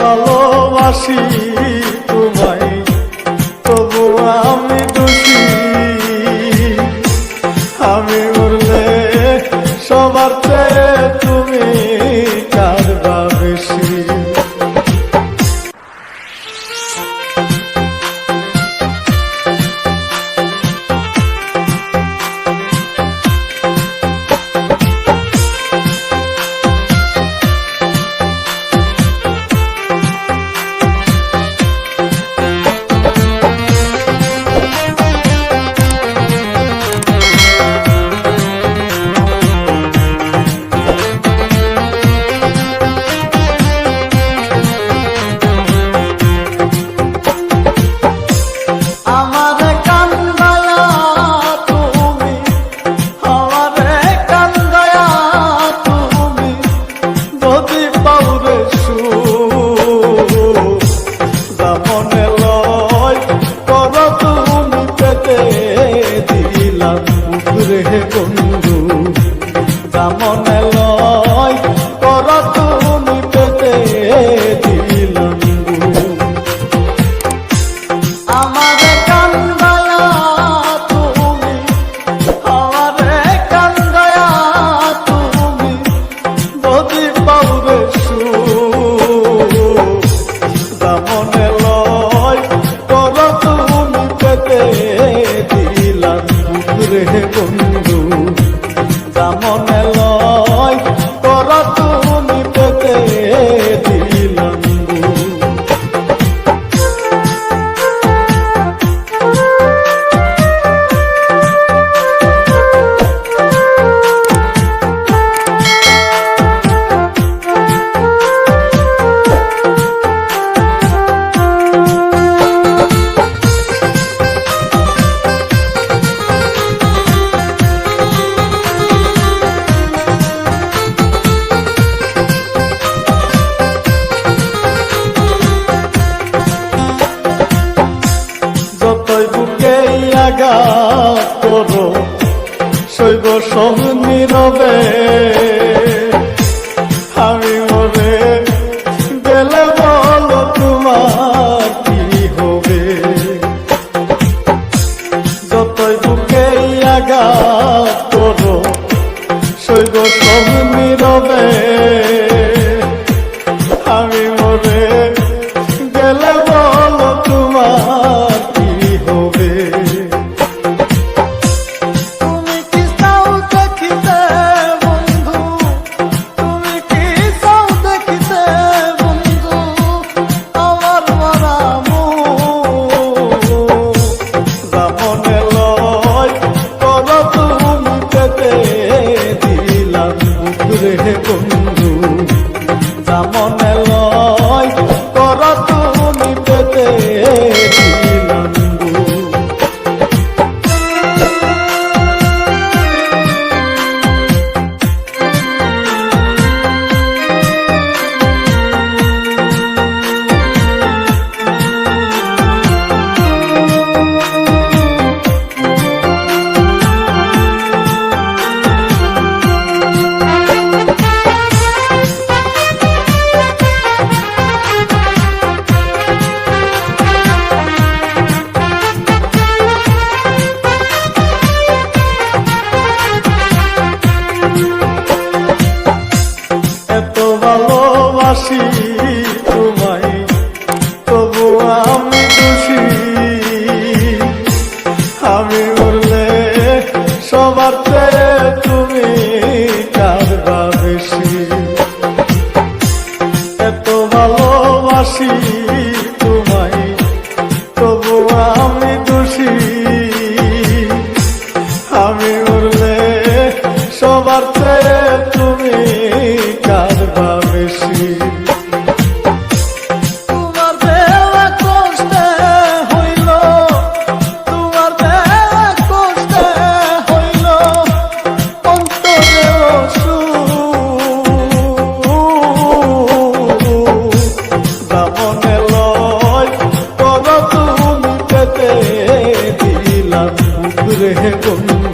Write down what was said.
ভালোবাসি তোমায় তবু আমি দোষী। আমি উড়লে সবার চেয়ে পুকুরে বন্ধু। মনে লয় কর তুমি পেতে দিলাম। আমারে দামনে আঘাত করো, শৈব আমি মরে, গেলে বলো তোমার কি হবে? যতই বুকে আঘাত করো, শৈব সব ভালোবাসি তোমায়, তবু আমি খুশি। আমি উঠলে সবার চেয়ে তুমি কারবা বেশি। এত ভালোবাসি তোমায়, তবু আমি দোষী dejé con